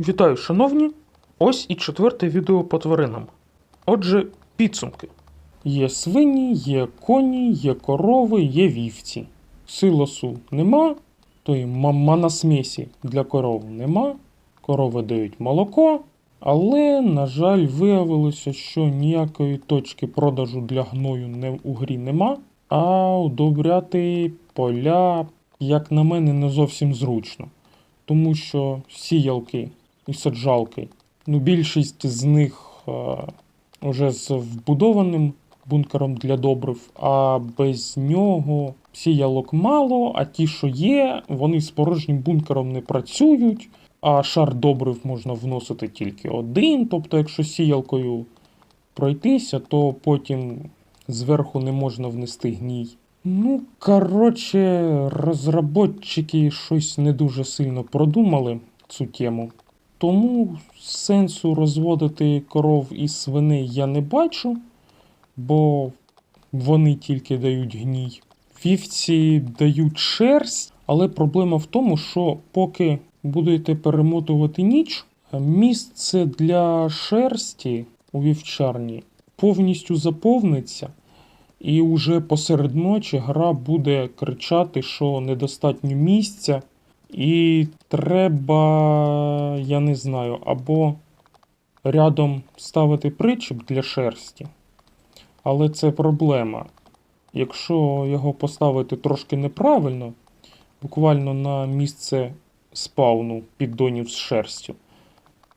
Вітаю, шановні! Ось і четверте відео по тваринам. Отже, підсумки. Є свині, є коні, є корови, є вівці. Силосу нема, то й ма- манасмесі для коров нема. Корови дають молоко, але, на жаль, виявилося, що ніякої точки продажу для гною не, у грі нема, а удобряти поля, як на мене, не зовсім зручно. Тому що сіялки і саджалки, ну більшість з них е, вже з вбудованим бункером для добрив, а без нього сіялок мало, а ті, що є, вони з порожнім бункером не працюють, а шар добрив можна вносити тільки один. Тобто, якщо сіялкою пройтися, то потім зверху не можна внести гній. Ну, коротше, розробники щось не дуже сильно продумали цю тему. Тому сенсу розводити коров і свиней я не бачу, бо вони тільки дають гній. Вівці дають шерсть, але проблема в тому, що поки будете перемотувати ніч, місце для шерсті у вівчарні повністю заповниться. І уже посеред ночі гра буде кричати, що недостатньо місця, і треба, я не знаю, або рядом ставити причіп для шерсті. Але це проблема. Якщо його поставити трошки неправильно, буквально на місце спавну піддонів з шерстю,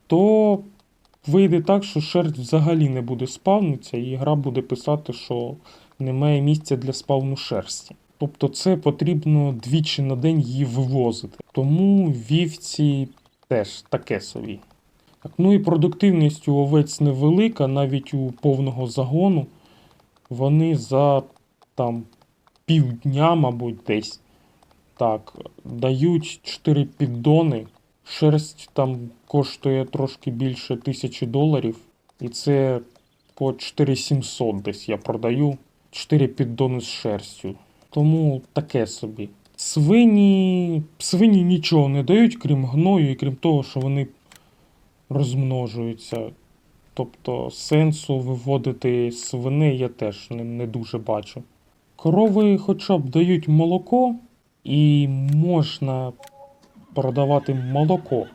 то вийде так, що шерсть взагалі не буде спавнитися, і гра буде писати, що немає місця для спавну шерсті. Тобто це потрібно двічі на день її вивозити. Тому вівці теж таке собі. Так, ну і продуктивність у овець невелика, навіть у повного загону. Вони за там півдня, мабуть, десь так, дають 4 піддони. Шерсть там коштує трошки більше тисячі доларів. І це по 4700 десь я продаю. 4 піддони з шерстю. Тому таке собі. Свині. Свині нічого не дають, крім гною, і крім того, що вони розмножуються. Тобто сенсу виводити свиней я теж не, не дуже бачу. Корови хоча б дають молоко, і можна продавати молоко.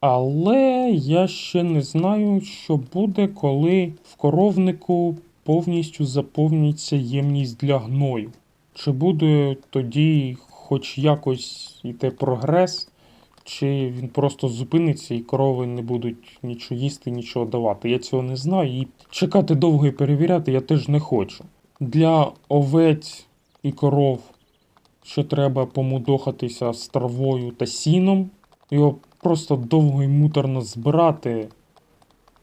Але я ще не знаю, що буде, коли в коровнику повністю заповниться ємність для гною. Чи буде тоді хоч якось йти прогрес, чи він просто зупиниться і корови не будуть нічого їсти, нічого давати. Я цього не знаю. І чекати довго і перевіряти я теж не хочу. Для овець і коров ще треба помудохатися з травою та сіном. Його просто довго і муторно збирати.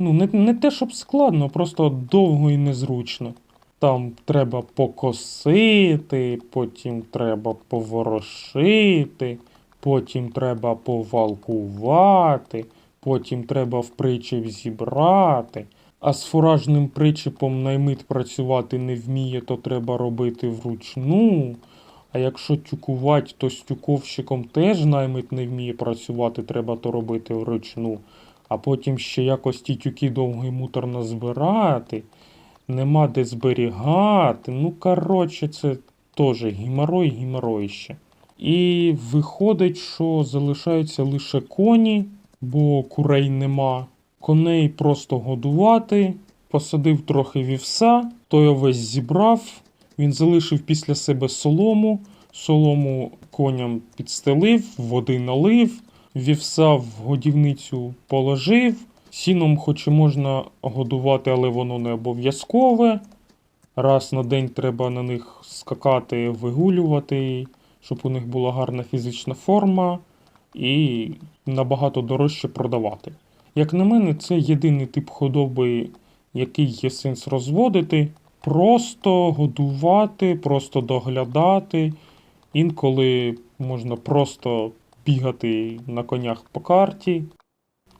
Ну, не, не те, щоб складно, просто довго і незручно. Там треба покосити, потім треба поворошити, потім треба повалкувати, потім треба в причіп зібрати. А з фуражним причіпом наймит працювати не вміє, то треба робити вручну. А якщо тюкувати, то з тюковщиком теж наймит не вміє працювати, треба то робити вручну. А потім ще якось ті тюки довго і муторно збирати. Нема де зберігати. Ну, коротше, це теж гіморой, гіморойще. І виходить, що залишаються лише коні, бо курей нема. Коней просто годувати. Посадив трохи вівса, той овесь зібрав. Він залишив після себе солому, солому коням підстелив, води налив, вівса в годівницю положив. Сіном, хоч і можна годувати, але воно не обов'язкове. Раз на день треба на них скакати, вигулювати, щоб у них була гарна фізична форма і набагато дорожче продавати. Як на мене, це єдиний тип худоби, який є сенс розводити. Просто годувати, просто доглядати. Інколи можна просто бігати на конях по карті.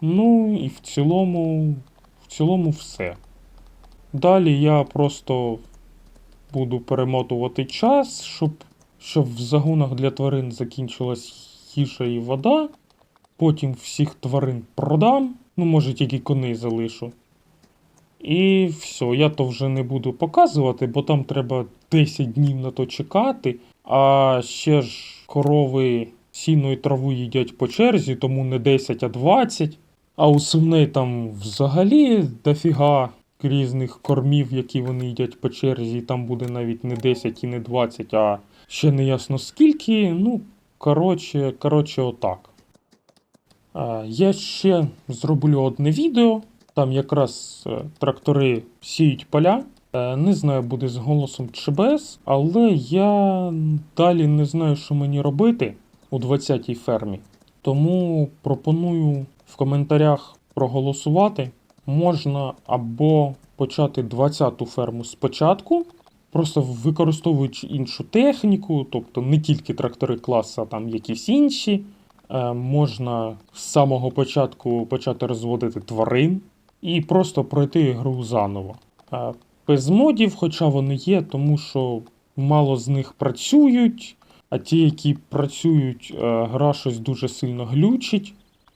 Ну і в цілому, в цілому все. Далі я просто буду перемотувати час, щоб, щоб в загонах для тварин закінчилась їжа і вода. потім всіх тварин продам, ну, може, тільки коней залишу. І все, я то вже не буду показувати, бо там треба 10 днів на то чекати. А ще ж корови сіно і траву їдять по черзі, тому не 10, а 20. А у свиней там взагалі дофіга різних кормів, які вони їдять по черзі, і там буде навіть не 10 і не 20, а ще не ясно скільки. Ну, коротше, коротше, отак. А, я ще зроблю одне відео. Там якраз е, трактори сіють поля. Е, Не знаю, буде з голосом без, але я далі не знаю, що мені робити у 20-й фермі. Тому пропоную в коментарях проголосувати. Можна або почати 20-ту ферму спочатку, просто використовуючи іншу техніку, тобто не тільки трактори класу, а там якісь інші. Е, Можна з самого початку почати розводити тварин і просто пройти гру заново. Е, Без модів, хоча вони є, тому що мало з них працюють, а ті, які працюють, е, гра щось дуже сильно глючить.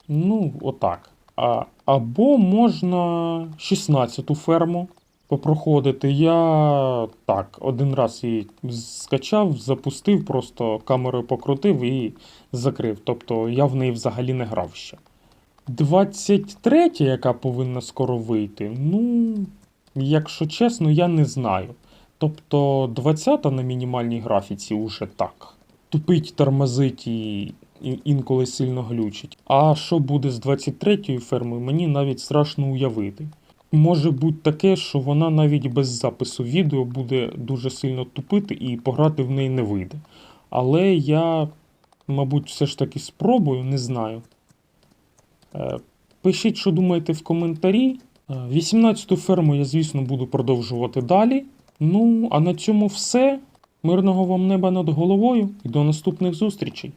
Ну, отак. А, або можна 16-ту ферму попроходити. Я так, один раз її скачав, запустив, просто камерою покрутив і закрив. Тобто я в неї взагалі не грав ще. 23, яка повинна скоро вийти, ну, якщо чесно, я не знаю. Тобто 20-та на мінімальній графіці уже так. Тупить, тормозить і, інколи сильно глючить. А що буде з 23-ю фермою, мені навіть страшно уявити. Може бути таке, що вона навіть без запису відео буде дуже сильно тупити і пограти в неї не вийде. Але я, мабуть, все ж таки спробую, не знаю. Е, Пишіть, що думаєте в коментарі. 18-ту ферму я, звісно, буду продовжувати далі. Ну, а на цьому все. Мирного вам неба над головою і до наступних зустрічей.